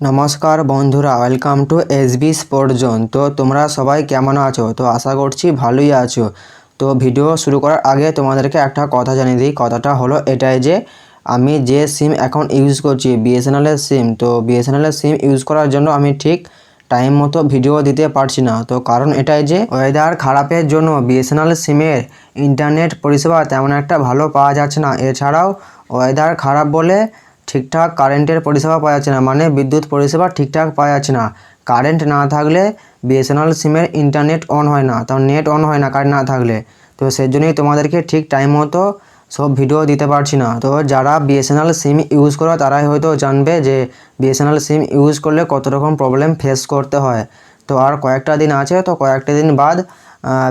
নমস্কার বন্ধুরা welcome to SB sport zone তো তোমরা সবাই কেমন আছো? তো আশা করছি ভালোই আছো। তো ভিডিও শুরু করার আগে তোমাদেরকে একটা কথা জানিয়ে দিই। কথাটা হলো এটাই যে, আমি যে সিম এখন ইউজ করছি বিএসএনএলের সিম তো বিএসএনএলের সিম ইউজ করার জন্য আমি ঠিক টাইম মতো ভিডিও দিতে পারছি না। তো কারণ এটাই যে ওয়েদার খারাপের জন্য বিএসএনএল সিমের ইন্টারনেট পরিষেবা তেমন একটা ভালো পাওয়া যাচ্ছে না। এছাড়াও ওয়েদার খারাপ বলে ঠিকঠাক কারেন্টের পরিষেবা পাওয়া যাচ্ছে না। মানে বিদ্যুৎ পরিষেবা ঠিকঠাক পাওয়া যাচ্ছে না। কারেন্ট না থাকলে বিএসএনএল সিমের ইন্টারনেট অন হয় না তার নেট অন হয় না কারেন্ট না থাকলে। তো সেই জন্যই তোমাদেরকে ঠিক টাইম মতো সব ভিডিও দিতে পারছি না। তো যারা বিএসএনএল সিম ইউজ করো, তারাই হয়তো জানবে যে বিএসএনএল সিম ইউজ করলে কত রকম প্রবলেম ফেস করতে হয়। তো আর কয়েকটা দিন আছে, তো কয়েকটা দিন বাদ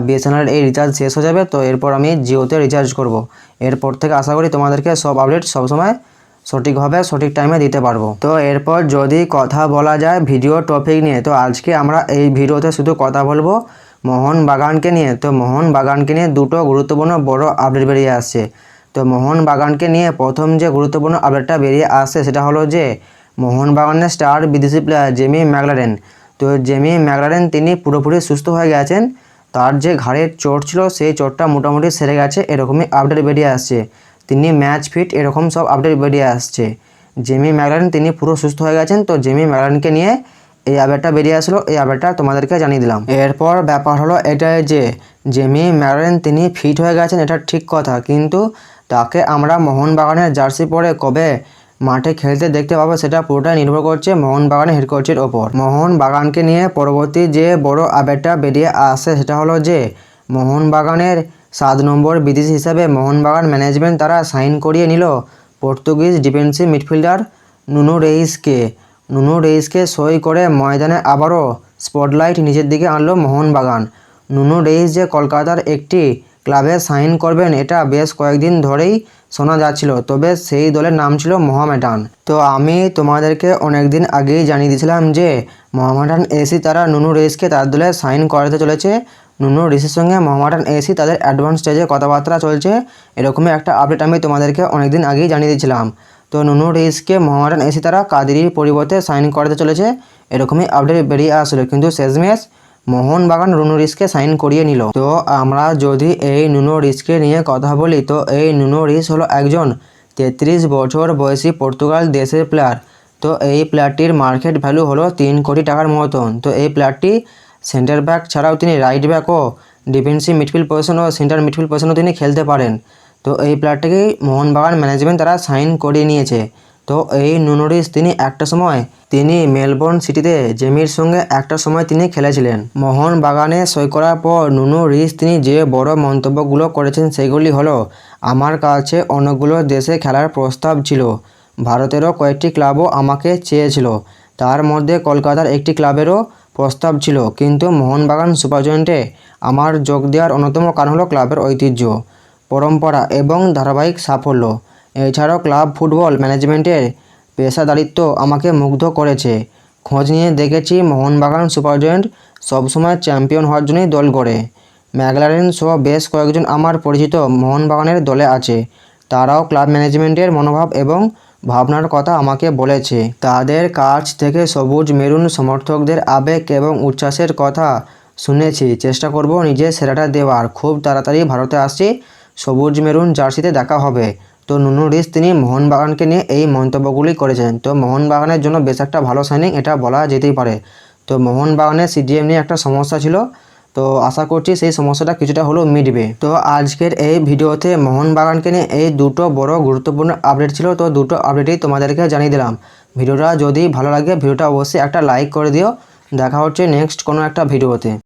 বিএসএনএল এই রিচার্জ শেষ হয়ে যাবে। তো এরপর আমি জিওতে রিচার্জ করব। এরপর থেকে আশা করি তোমাদেরকে সব আপডেট সবসময় সঠিকভাবে, সঠিক টাইমে দিতে পারব। তো এরপর যদি কথা বলা যায় ভিডিও টপিক নিয়ে, তো আজকে আমরা এই ভিডিওতে শুধু কথা বলব মোহন বাগানকে নিয়ে। তো মোহন বাগানকে নিয়ে দুটো গুরুত্বপূর্ণ বড় আপডেট বেরিয়ে আসছে। তো মোহন বাগানকে নিয়ে প্রথম যে গুরুত্বপূর্ণ আপডেটটা বেরিয়ে আসছে, সেটা হলো যে মোহন বাগানের স্টার বিদেশি প্লেয়ার জেমি ম্যাকলারেন। তো জেমি ম্যাকলারেন তিনি পুরোপুরি সুস্থ হয়ে গেছেন। তার যে ঘাড়ের চোট ছিল, সেই চোটটা মোটামুটি সেরে গেছে। এরকমই আপডেট বেরিয়ে আসছে। তিনি ম্যাচ ফিট এরকম সব আপডেট বেরিয়ে আসছে। জেমি ম্যাকলারেন তিনি পুরো সুস্থ হয়ে গেছেন, তো জেমি ম্যাকলারেনকে নিয়ে এই আপডেটটা বেরিয়ে আসলো, এই আপডেটটা তোমাদেরকে জানিয়ে দিলাম। এরপর ব্যাপার হলো এটাই যে জেমি ম্যাকলারেন তিনি ফিট হয়ে গেছেন, এটা ঠিক কথা, কিন্তু তাকে আমরা মোহনবাগানের জার্সি পরে কবে মাঠে খেলতে দেখতে পাবো, সেটা পুরোটাই নির্ভর করছে মোহনবাগানের হেড কোচের ওপর। মোহনবাগানকে নিয়ে পরবর্তী যে বড় আপডেটটা বেরিয়ে আসে, সেটা হলো যে, মোহনবাগানের সাত নম্বর বিদেশি হিসাবে মোহনবাগান ম্যানেজমেন্ট তারা সাইন করিয়ে নিল পর্তুগিজ ডিফেন্সিভ মিডফিল্ডার নুনো রেইসকে। নুনো রেইসকে সই করে ময়দানে আবারও স্পটলাইট নিজের দিকে আনলো মোহনবাগান। নুনো রেইস যে কলকাতার একটি ক্লাবে সাইন করবেন, এটা বেশ কয়েকদিন ধরেই শোনা যাচ্ছিল, তবে সেই দলের নাম ছিল মোহামেডান। তো আমি তোমাদেরকে অনেক দিন আগেই জানিয়ে দিয়েছিলাম যে মোহামেডান এসি তারা নুনু রেইসকে তার দলে সাইন করাতে চলেছে। নুনু রেসের সঙ্গে মোহামেডান এসি তাদের অ্যাডভান্স স্টেজে কথাবার্তা চলছে, এরকমই একটা আপডেট আমি তোমাদেরকে অনেকদিন আগেই জানিয়ে দিয়েছিলাম। তো নুনু রেইসকে মোহামেডান এসি তারা কাদেরির পরিবর্তে সাইন করাতে চলেছে, এরকমই আপডেট বেরিয়ে আসলো। কিন্তু শেষমেশ মোহনবাগান নুনু রিসকে সাইন করিয়ে নিল। তো আমরা যদি এই নুনো রিসকে নিয়ে কথা বলি, তো এই নুনো রিস হলো একজন তেত্রিশ বছর বয়সী পর্তুগাল দেশের প্লেয়ার তো এই প্লেয়ারটির মার্কেট ভ্যালু হলো তিন কোটি টাকার মতন। তো এই প্লেয়ারটি সেন্টার ব্যাক ছাড়াও তিনি রাইট ব্যাক ও ডিফেন্সিভ মিডফিল্ড পজিশন ও সেন্টার মিডফিল্ড পজিশনও তিনি খেলতে পারেন। তো এই প্লেয়ারটিকেই মোহনবাগান ম্যানেজমেন্ট তারা সাইন করিয়ে নিয়েছে। তো এই নুনোরিস তিনি একটা সময় তিনি মেলবোর্ন সিটিতে, জেমির সঙ্গে একটা সময় তিনি খেলেছিলেন। মোহন বাগানে সই করার পর নুনু রিস তিনি যে বড় মন্তব্যগুলো করেছেন সেগুলি হলো, আমার কাছে অনেকগুলো দেশে খেলার প্রস্তাব ছিল। ভারতেরও কয়েকটি ক্লাবও আমাকে চেয়েছিল। তার মধ্যে কলকাতার একটি ক্লাবেরও প্রস্তাব ছিল, কিন্তু মোহনবাগান সুপার জয়েন্টে আমার যোগ দেওয়ার অন্যতম কারণ হলো ক্লাবের ঐতিহ্য, পরম্পরা এবং ধারাবাহিক সাফল্য। এছাড়াও ক্লাব ফুটবল ম্যানেজমেন্টের পেশাদারিত্ব আমাকে মুগ্ধ করেছে। খোঁজ নিয়ে দেখেছি মোহনবাগান সুপার জয়েন্ট সবসময় চ্যাম্পিয়ন হওয়ার জন্যই দল গড়ে। ম্যাগলারেন সহ বেশ কয়েকজন আমার পরিচিত মোহনবাগানের দলে আছে। তারাও ক্লাব ম্যানেজমেন্টের মনোভাব এবং ভাবনার কথা আমাকে বলেছে। তাদের কাছ থেকে সবুজ মেরুন সমর্থকদের আবেগ এবং উচ্ছ্বাসের কথা শুনেছি। চেষ্টা করব নিজের সেরাটা দেওয়ার। খুব তাড়াতাড়ি ভারতে আসছি। সবুজ মেরুন জার্সিতে দেখা হবে। তো নুনু রিস, তিনি মোহনবাগানকে নিয়ে এই মন্তব্যগুলি করেছেন। তো মোহনবাগানের জন্য বেশ একটা ভালো সাইনিং এটা বলা যেতেই পারে। তো মোহনবাগানের সিজিএম নিয়ে একটা সমস্যা ছিল। তো আশা করছি সেই সমস্যাটা কিছুটা হলেও মিটবে। তো আজকের এই ভিডিওতে মোহনবাগানকে নিয়ে এই দুটো বড় গুরুত্বপূর্ণ আপডেট ছিল, তো দুটো আপডেটই তোমাদেরকে জানিয়ে দিলাম। ভিডিওটা যদি ভালো লাগে, ভিডিওটা অবশ্যই একটা লাইক করে দিও। দেখা হচ্ছে নেক্সট কোনো একটা ভিডিওতে।